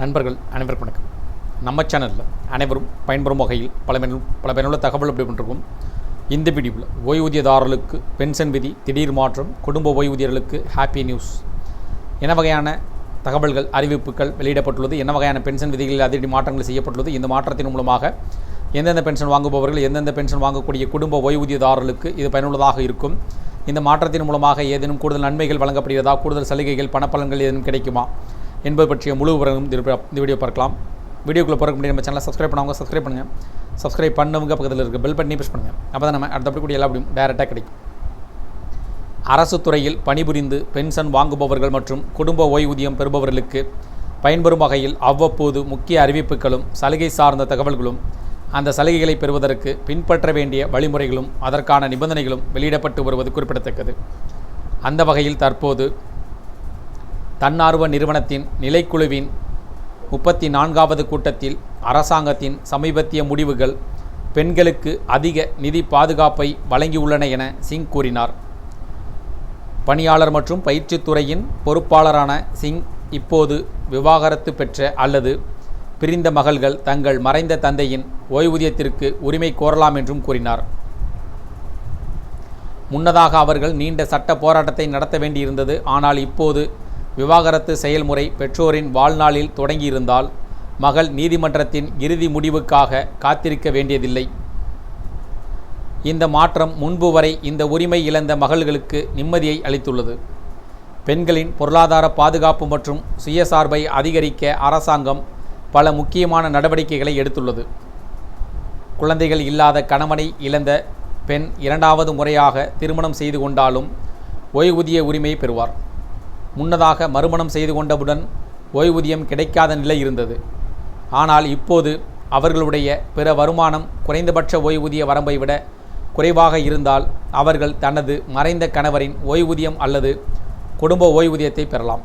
நண்பர்கள் அனைவருக்கும் வணக்கம். நம்ம சேனலில் அனைவரும் பயன்பெறும் வகையில் பல பயனுள்ள பல பயனுள்ள தகவல் அப்படி பண்ணிருக்கோம். இந்த வீடியோவில் ஓய்வூதியதாரர்களுக்கு பென்ஷன் விதி திடீர் மாற்றம் குடும்ப ஓய்வூதியர்களுக்கு ஹாப்பி நியூஸ் என்ன வகையான தகவல்கள் அறிவிப்புகள் வெளியிடப்பட்டுள்ளது. என்ன வகையான பென்ஷன் விதிகளில் அதிரடி மாற்றங்கள் செய்யப்பட்டுள்ளது? இந்த மாற்றத்தின் மூலமாக எந்தெந்த பென்ஷன் வாங்குபவர்கள் எந்தெந்த பென்ஷன் வாங்கக்கூடிய குடும்ப ஓய்வூதியதாரர்களுக்கு இது பயனுள்ளதாக இருக்கும்? இந்த மாற்றத்தின் மூலமாக ஏதேனும் கூடுதல் நன்மைகள் வழங்கப்படுகிறதா? கூடுதல் சலுகைகள் பணப்பலன்கள் ஏதேனும் கிடைக்குமா? என்பது பற்றிய முழு விவரம் இந்த வீடியோ- பார்க்கலாம். வீடியோக்குள்ளே போகிற முடியும் நம்ம சேனலை சப்ஸ்கிரைப் பண்ணவங்க சப்ஸ்கிரைப் பண்ணுங்கள் சப்ஸ்கிரைப் பண்ணவங்க பக்கத்தில் இருக்க பெல் பட்டனே ப்ரெஸ் பண்ணுங்கள் அப்போ தான் நம்ம அடுத்தபடி கூடிய எல்லா அப்படியும் டேரெக்டாக கிடைக்கும். அரசு துறையில் பணிபுரிந்து பென்ஷன் வாங்குபவர்கள் மற்றும் குடும்ப ஓய்வூதியம் பெறுபவர்களுக்கு பயன்பெறும் வகையில் அவ்வப்போது முக்கிய அறிவிப்புகளும் சலுகை சார்ந்த தகவல்களும் அந்த சலுகைகளை பெறுவதற்கு பின்பற்ற வேண்டிய வழிமுறைகளும் அதற்கான நிபந்தனைகளும் வெளியிடப்பட்டு வருவது குறிப்பிடத்தக்கது. அந்த வகையில் தற்போது தன்னார்வ நிறுவனத்தின் நிலைக்குழுவின் முப்பத்தி நான்காவது கூட்டத்தில் அரசாங்கத்தின் சமீபத்திய முடிவுகள் பெண்களுக்கு அதிக நிதி பாதுகாப்பை வழங்கியுள்ளன என சிங் கூறினார். பணியாளர் மற்றும் பயிற்சித்துறையின் பொறுப்பாளரான சிங் இப்போது விவாகரத்து பெற்ற அல்லது பிரிந்த மகள்கள் தங்கள் மறைந்த தந்தையின் ஓய்வூதியத்திற்கு உரிமை கோரலாம் என்றும் கூறினார். முன்னதாக அவர்கள் நீண்ட சட்ட போராட்டத்தை நடத்த வேண்டியிருந்தது ஆனால் இப்போது விவாகரத்து செயல்முறை பெற்றோரின் வாழ்நாளில் தொடங்கியிருந்தால் மகள் நீதிமன்றத்தின் இறுதி முடிவுக்காக காத்திருக்க வேண்டியதில்லை. இந்த மாற்றம் முன்பு வரை இந்த உரிமை இழந்த மகள்களுக்கு நிம்மதியை அளித்துள்ளது. பெண்களின் பொருளாதார பாதுகாப்பு மற்றும் சுயசார்பை அதிகரிக்க அரசாங்கம் பல முக்கியமான நடவடிக்கைகளை எடுத்துள்ளது. குழந்தைகள் இல்லாத கணவனை இழந்த பெண் இரண்டாவது முறையாக திருமணம் செய்து கொண்டாலும் ஓய்வூதிய உரிமையை பெறுவார். முன்னதாக மறுமணம் செய்து கொண்டவுடன் ஓய்வூதியம் கிடைக்காத நிலை இருந்தது. ஆனால் இப்போது அவர்களுடைய பிற வருமானம் குறைந்தபட்ச ஓய்வூதிய வரம்பை விட குறைவாக இருந்தால் அவர்கள் தனது மறைந்த கணவரின் ஓய்வூதியம் அல்லது குடும்ப ஓய்வூதியத்தை பெறலாம்.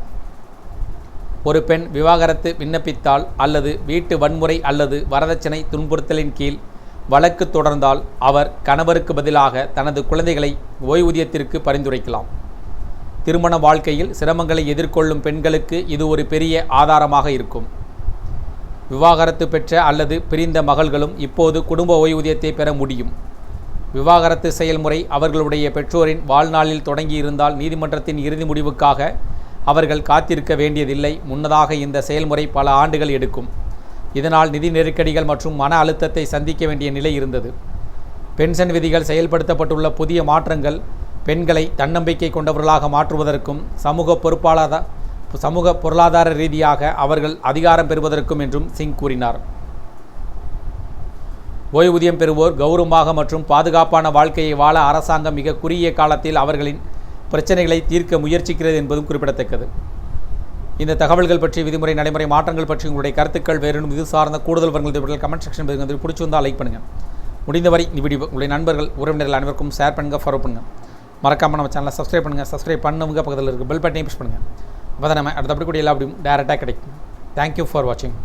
ஒரு பெண் விவாகரத்து விண்ணப்பித்தால் அல்லது வீட்டு வன்முறை அல்லது வரதட்சணை துன்புறுத்தலின் கீழ் வழக்கு தொடர்ந்தால் அவர் கணவருக்கு பதிலாக தனது குழந்தைகளை ஓய்வூதியத்திற்கு பரிந்துரைக்கலாம். திருமண வாழ்க்கையில் சிரமங்களை எதிர்கொள்ளும் பெண்களுக்கு இது ஒரு பெரிய ஆதாரமாக இருக்கும். விவாகரத்து பெற்ற அல்லது பிரிந்த மகள்களும் இப்போது குடும்ப ஓய்வூதியத்தை பெற முடியும். விவாகரத்து செயல்முறை அவர்களுடைய பெற்றோரின் வாழ்நாளில் தொடங்கியிருந்தால் நீதிமன்றத்தின் இறுதி முடிவுக்காக அவர்கள் காத்திருக்க வேண்டியதில்லை. முன்னதாக இந்த செயல்முறை பல ஆண்டுகள் எடுக்கும். இதனால் நிதி நெருக்கடிகள் மற்றும் மன அழுத்தத்தை சந்திக்க வேண்டிய நிலை இருந்தது. பென்ஷன் விதிகள் செயல்படுத்தப்பட்டுள்ள புதிய மாற்றங்கள் பெண்களை தன்னம்பிக்கை கொண்டவர்களாக மாற்றுவதற்கும் சமூக பொறுப்பாளர் சமூக பொருளாதார ரீதியாக அவர்கள் அதிகாரம் பெறுவதற்கும் என்றும் சிங் கூறினார். ஓய்வூதியம் பெறுவோர் கௌரவமாக மற்றும் பாதுகாப்பான வாழ்க்கையை வாழ அரசாங்கம் மிக குறுகிய காலத்தில் அவர்களின் பிரச்சனைகளை தீர்க்க முயற்சிக்கிறது என்பதும் குறிப்பிடத்தக்கது. இந்த தகவல்கள் பற்றி விதிமுறை நடைமுறை மாற்றங்கள் பற்றி உங்களுடைய கருத்துக்கள் வேறும் இது சார்ந்த கூடுதல் விவரங்கள் கமெண்ட் செக்ஷன் பதிவு பிடிச்சிருந்தால் லைக் பண்ணுங்கள் முடிந்தவரை இந்த வீடியோ உங்களுடைய நண்பர்கள் உறவினர்கள் அனைவருக்கும் ஷேர் பண்ணுங்கள் ஃபாலோ பண்ணுங்கள் மறக்காமல் நம்ம சேனலை சப்ஸ்கிரைப் பண்ணுங்கள் சப்ஸ்கிரைப் பண்ணுங்க பக்கத்தில் இருக்க பெல் பட்டனையும் ப்ரெஸ் பண்ணுங்கள் அப்போ தான் நம்ம அடுத்தபடி கூட எல்லா அப்படியும் டேரெக்டாக கிடைக்கும். தேங்க்யூ ஃபார் வாட்சிங்